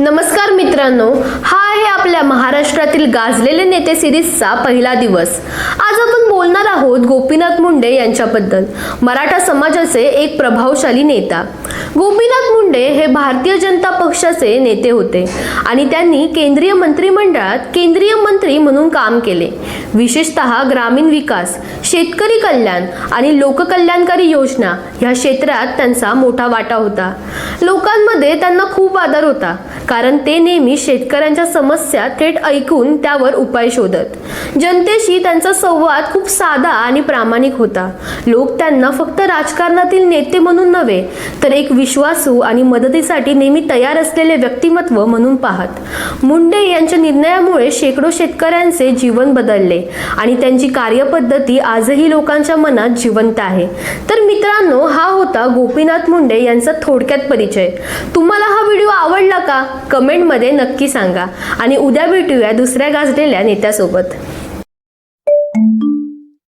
नमस्कार मित्रांनो हा आहे आपल्या महाराष्ट्रातील गाजलेले नेते सिरीजचा पहिला दिवस. आज आपण बोलणार आहोत गोपीनाथ मुंडे यांच्याबद्दल मराठा समाजाचे एक प्रभावशाली नेता. गोपीनाथ मुंडे हे भारतीय जनता पक्षाचे नेते होते आणि त्यांनी केंद्रीय मंत्रिमंडळात केंद्रीय मंत्री म्हणून काम केले. विशेषतः ग्रामीण विकास शेतकरी कल्याण आणि लोककल्याणकारी योजना ह्या क्षेत्रात त्यांचा मोठा वाटा होता. लोकांमध्ये त्यांना खूप आदर होता. कारण ते नेहमी शेतकऱ्यांच्या समस्या थेट ऐकून त्यावर उपाय शोधत. जनतेशी त्यांचा संवाद खूप साधा आणि प्रामाणिक होता. लोक त्यांना फक्त राजकारणातील नेते म्हणून नव्हे तर एक विश्वासू आणि मदतीसाठी नेहमी तयार असलेले व्यक्तिमत्व म्हणून पाहत. मुंडे यांच्या निर्णयामुळे शेकडो शेतकऱ्यांचे जीवन बदलले आणि त्यांची कार्यपद्धती आजही लोकांच्या मनात जिवंत आहे. तर मित्रांनो हा होता गोपीनाथ मुंडे यांचा थोडक्यात परिचय. तुम्हाला हा व्हिडिओ आवडला का कमेंटमध्ये नक्की सांगा. आणि उद्या भेटूया दुसऱ्या गाजलेल्या नेत्यासोबत.